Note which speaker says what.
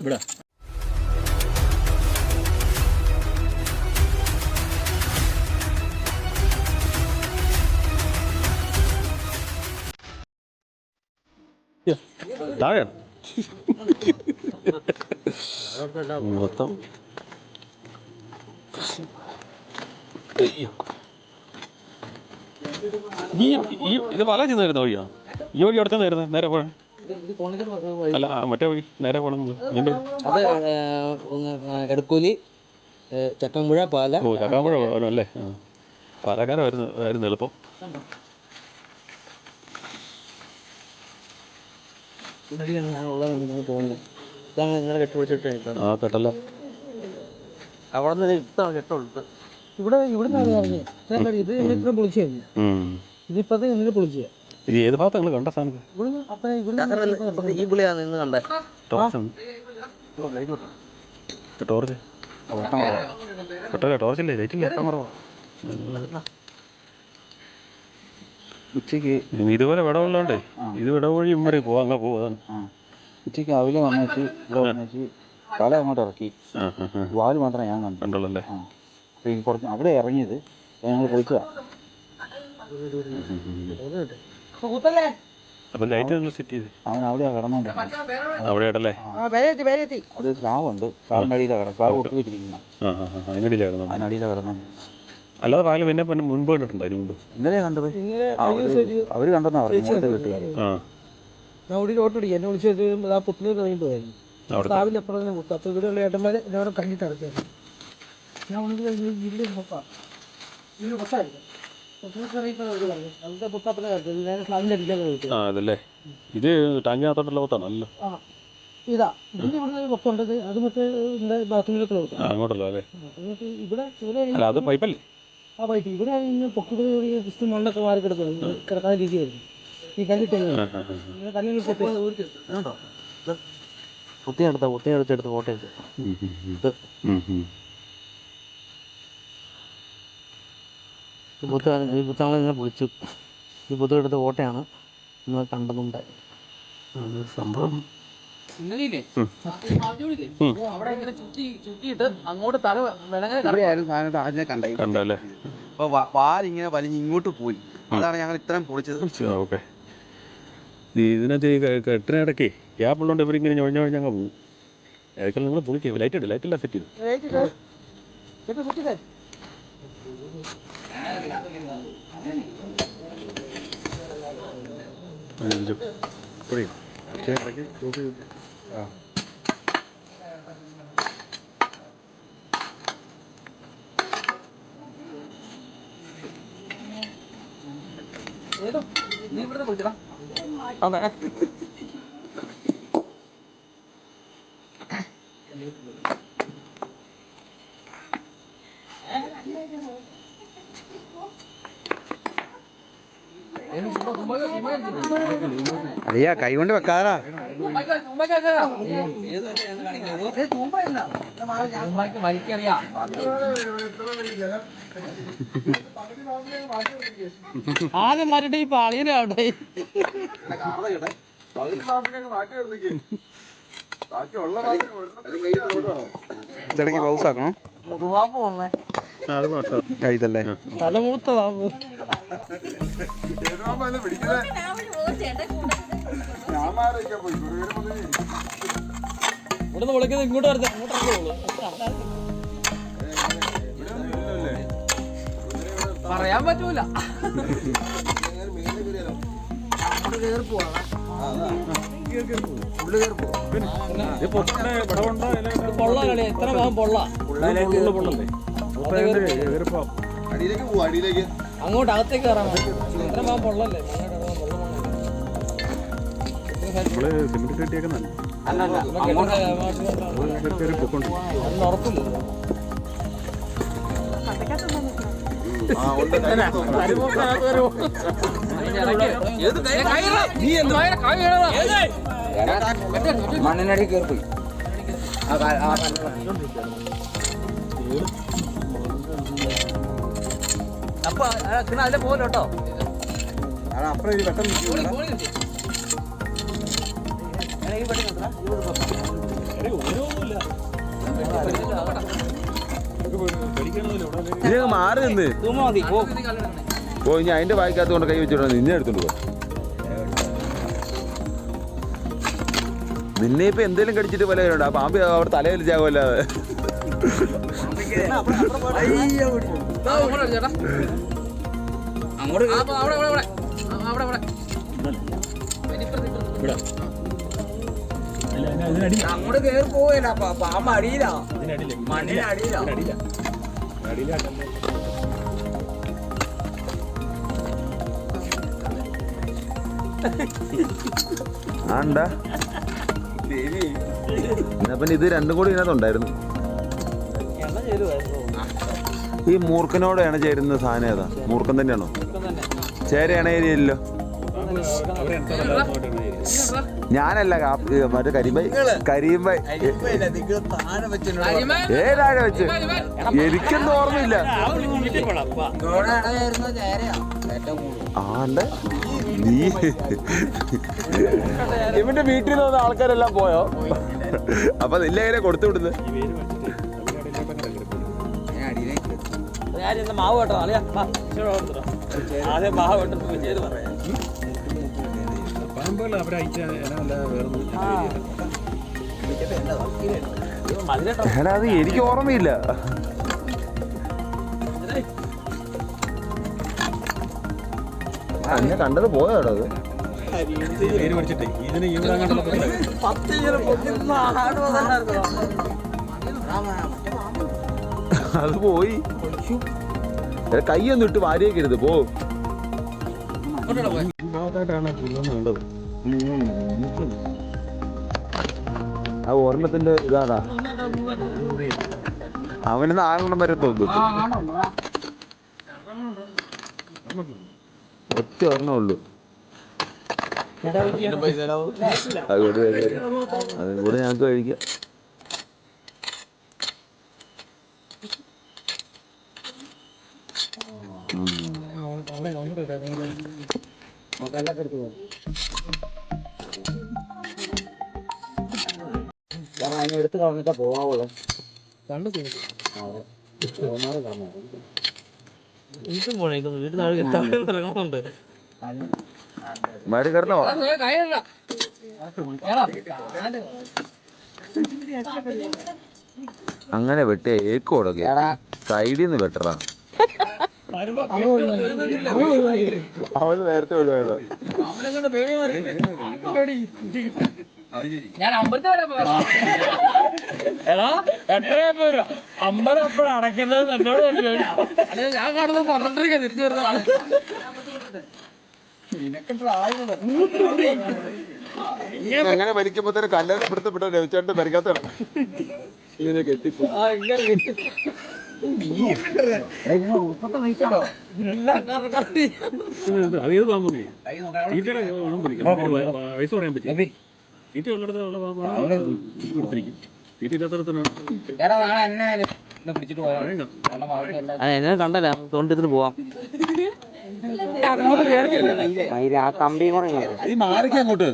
Speaker 1: ഇവിടെ. മൊത്തം. ഈ ഇത് പല ചെന്നായിരുന്നു? അയ്യോ. ഈ വഴി അവിടെ ചെന്നായിരുന്നു നേരെ പോഴ അല്ല മറ്റേ വഴി നേരെ പോകണം
Speaker 2: അത് എടക്കൂലി ചക്കമ്പുഴ പാല.
Speaker 1: ഓ ചക്കമ്പുഴ പോകണം അല്ലേ? ആ. പാലക്കാരായിരുന്നു ആയിരുന്നു എളുപ്പം.
Speaker 2: ഉള്ളതെന്ന് തോന്നുന്നു ഇതാണ് നിങ്ങളെ കെട്ടുപിടിച്ചിട്ട്
Speaker 1: ആ കെട്ടല്ല
Speaker 2: അവിടെ നിന്ന് ഇത്താണ് കെട്ടുള്ളത് ഇവിടെ ഇവിടെ നിന്നാണ് ഇത് ഇത്ര പൊളിച്ചു കഴിഞ്ഞു. ഇതിപ്പത് ഇങ്ങനെ പൊളിച്ചു
Speaker 1: ഇത് ഏത് ഭാഗത്ത് നിങ്ങൾ കണ്ട സാധനം?
Speaker 2: ഈ പുള്ളിയാണ് നിന്ന് കണ്ടേ.
Speaker 1: ടോർച്ച് ഉണ്ട്. ടോർച്ച്. ടോർച്ചില്ലേ ലൈറ്റില്ലേ
Speaker 3: ഉച്ചയ്ക്ക്
Speaker 1: ഇതുപോലെ വിടവുള്ളതുകൊണ്ടേ ഇത് വിടവ് വഴി ഇമ്മറി പോവാ അങ്ങനെ പോവാ ഉച്ചയ്ക്ക്
Speaker 3: ഉച്ചയ്ക്ക് അവിലെ വന്നേച്ച് ഇവിടെ വന്നേച്ച് തല അങ്ങോട്ട് ഇറക്കി. വാൽ മാത്രമേ ഞാൻ കണ്ടു.
Speaker 1: കണ്ടുള്ളല്ലേ?
Speaker 3: കുറച്ച് അവിടെ ഇറങ്ങിയത് ഞങ്ങൾ പൊളിച്ചതാ.
Speaker 1: അപ്പൊ ലൈറ്റ് സെറ്റ് ചെയ്ത്.
Speaker 3: അവൻ അവിടെ കിടന്നോണ്ട്
Speaker 1: അവിടെ ഇടല്ലേ
Speaker 3: അത് സ്ലാവുണ്ട് സ്ലാവിന്റെ അടിയിലാണ് കിടക്കുക സ്ലാവ് ഒട്ടി വെച്ചിരിക്കുന്ന
Speaker 1: ആ ആ ആ അതിനടിയിലായിരുന്നു
Speaker 3: അതിനടിയിലാണ് കിടന്നു
Speaker 1: അല്ലാതെ പാൽ പിന്നെ പിന്നെ മുൻപ് കണ്ടിട്ടുണ്ട് അതിന് മുമ്പ്
Speaker 3: ഇന്നലെ കണ്ടത് അവർ കണ്ടെന്നാ പറഞ്ഞു വീട്ടുകാർ
Speaker 1: ആ.
Speaker 2: ഞാൻ ഓടി ഓട്ടോ എന്നെ പുത്തിനൂർ കഴിയുമ്പോഴായിരുന്നു
Speaker 1: അവിടെ.
Speaker 2: രാവിലെ അപ്പുറം തന്നെ കുത്തു അപ്പോൾ ഇവിടെയുള്ള ഏട്ടന്മാരെ എന്നോട് കണ്ടിട്ട് നടക്കുകയായിരുന്നു. ഞാൻ കഴിഞ്ഞ് ഇവിടെ നോക്കാം ഇത് പൊട്ടായിരുന്നു
Speaker 1: ആ അതല്ലേ. ഇത് ടാങ്കിനകത്തോട്ടുള്ള പോത്താണ് അല്ലോ
Speaker 2: ഇതാ. ഇതിന് ഇവിടെ ഒരു പൊക്കമുണ്ട് അത് മറ്റേ ഇതിന്റെ ബാത്റൂമിലേക്ക് കൊടുക്കും
Speaker 1: ആ അങ്ങോട്ടല്ലോ അല്ലേ?
Speaker 2: എന്നിട്ട് ഇവിടെ ഇവിടെ
Speaker 1: അല്ല അത് പൈപ്പല്ലേ?
Speaker 2: ആ പൈപ്പ്. ഇവിടെ ഇങ്ങനെ പൊക്കിട്ട് ജസ്റ്റ് മണ്ണൊക്കെ മാറി കിടക്കുന്നു. കിടക്കാൻ രീതിയായിരുന്നു ഈ കല്ലിട്ട്
Speaker 1: ആ ആ ആ
Speaker 2: ഇങ്ങനെ കല്ലിൽ പൊട്ടി. പുത്തിയെടുത്ത പുത്തിയെടുത്തെടുത്ത് ഫോട്ടോ എടുത്ത് ഈ പുത്ത് ഈ പുത്തങ്ങളെ ഇങ്ങനെ വിളിച്ചു. ഈ ബുദ്ധ എടുത്ത ഫോട്ടോയാണ് ഇന്ന് കണ്ടതുണ്ടായി
Speaker 1: അത് സംഭവം.
Speaker 2: ഇങ്ങനെ
Speaker 1: കണ്ടല്ലേ
Speaker 3: വാലിങ്ങനെ വലിഞ്ഞ് ഇങ്ങോട്ട് പോയി. അതാണ് ഞങ്ങൾ ഇത്രയും പൊളിച്ചത്.
Speaker 1: ഓക്കെ. ഇതിനകത്ത് ഈ കെട്ടിനിടയ്ക്ക് ഗ്യാപ്പുള്ളതുകൊണ്ട് ഇവരിങ്ങനെ ഞൊഴിഞ്ഞ ഞൊഴിഞ്ഞ് അങ്ങ് പോകും ഏതൊക്കെ നിങ്ങൾ പൊളിക്കുക ലൈറ്റ് ഇട്ട് ലൈറ്റ് ഇല്ല സെറ്റ് ചെയ്തു. ഏതോ? നീ ഇവിടുന്ന് വിളിച്ചടാ അതെ.
Speaker 3: അതെയാ കൈ കൊണ്ട് വെക്കാതാ
Speaker 2: ആദ്യം മാറ്റിട്ട് ഈ പാളിയിലാവട്ടെ
Speaker 3: ഇതിടയ്ക്ക് പൗസ് ആക്കണം?
Speaker 2: മുതുവാപ്പ് വന്നേ.
Speaker 3: ഇതല്ലേ
Speaker 2: തലമൂത്തതാവ് ഇവിടുന്ന് വിളിക്കുന്നത് ഇങ്ങോട്ട് വരുന്നത് അങ്ങോട്ട് ഇറങ്ങുള്ളൂ പറയാൻ പറ്റൂല. പൊള്ള കളി എത്ര ഭാഗം പൊള്ള.
Speaker 3: അടിയിലേക്ക് പോവാ അടിയിലേക്ക്.
Speaker 2: അങ്ങോട്ട് അകത്തേക്ക് കയറാൻ എത്ര ഭാഗം പൊള്ളല്ലേ.
Speaker 1: നമ്മൾ സിമെന്റ് പൊക്കുണ്ട്
Speaker 2: അതൊന്നും ഉറപ്പില്ലല്ലോ.
Speaker 3: മണ്ണിനടി കയറി പോയി
Speaker 4: പിന്നെ ഇനി അതിന്റെ വായിക്കാത്തത് കൊണ്ട് കൈ വെച്ചോടാ നിന്നെ എടുത്തോണ്ട് പോ. നിന്നെ ഇപ്പൊ എന്തേലും കടിച്ചിട്ട് പല കാര്യമുണ്ട്? ആ പാമ്പ് അവിടെ തലയിലിച്ചാകുമല്ലാതെ അങ്ങോട്ട്
Speaker 2: അങ്ങോട്ട് കേറി പോവില്ല പാമ്പ് അടിയില്ല മണ്ണിന് അടിയില്ല
Speaker 4: ആണ്ടാ എന്നാ പിന്നെ ഇത് രണ്ടും കൂടി ഇതിനകത്തുണ്ടായിരുന്നു ഈ മൂർഖനോടാണ് ചേരുന്ന സാധനം ഏതാ? മൂർഖൻ തന്നെയാണോ? ചേരയാണോ ഏരിയല്ലോ ഞാനല്ല കാപ്പി മറ്റേ കരിമ്പൈ കരിമ്പൈ ഏതാഴ വെച്ച്? എനിക്കൊന്നും ഓർമ്മയില്ല. ആണ്ട് നീ ഇവന്റെ വീട്ടിൽ നിന്ന് വന്ന ആൾക്കാരെല്ലാം പോയോ? അപ്പൊ നില്ല എങ്ങനെ കൊടുത്തു വിടുന്നത്
Speaker 2: മാവ് കേട്ടോ അളിയാ. ആദ്യം പറയാം.
Speaker 1: പാമ്പുകൾ അവരെ അയച്ച ഇനമല്ല
Speaker 4: എടാ അത് എനിക്ക് ഓർമ്മയില്ല. എന്നെ കണ്ടത് പോയോടോ അത്.
Speaker 1: പേര് പഠിച്ചിട്ടേ ഇതിന് ഇവിടെ?
Speaker 4: അത് പോയി. കൈയൊന്നും ഇട്ട് വാരിയേക്കരുത് പോ. ആ ഓർമ്മത്തിന്റെ ഇതാടാ. അവനൊന്ന് ആറെണ്ണം വരെ തോന്നും ഒറ്റ ഒരെണ്ണം ഉള്ളൂ. അതുകൊണ്ട് അതും കൂടെ ഞങ്ങൾക്ക് കഴിക്കാം.
Speaker 2: എടുത്ത് കളഞ്ഞിട്ടാ പോവാവുള്ളൂ.
Speaker 4: കിടന്നോ? അങ്ങനെ വെട്ടിയ ഏക്കോടൊക്കെ സൈഡിൽ നിന്ന് വെട്ടറാ. അവന് നേരത്തെ ഒഴിവായതാ.
Speaker 2: ഞാൻ അമ്പലത്തിൽ വരെ. എടാ എത്രയാ പോരാ അമ്പലം എപ്പോഴും അടയ്ക്കുന്നത് എന്നോട് ഞാൻ കാണുന്നത് പന്ത്രണ്ടരയ്ക്കാ തിരിച്ചു വരുന്നതാണ്
Speaker 4: അങ്ങനെ ഭരിക്കുമ്പോ തന്നെ കല്യാണം പിടുത്തപ്പെട്ട രവിചേട്ടന്റെ പരിക്കാത്താണ് ഇങ്ങനെ കെട്ടിപ്പോ
Speaker 1: അതേത് പാമ്പ് തീറ്റയുടെ ഗുണം പിടിക്കും വയസ്സ് പറയാൻ പറ്റും തീറ്റ പാമ്പാണ് തീറ്റ ഇല്ലാത്തടത്താണ്
Speaker 5: കണ്ടല്ല പോവാം. ആ കമ്പിയും കൂടെ
Speaker 4: മാറിക്കങ്ങോട്ട്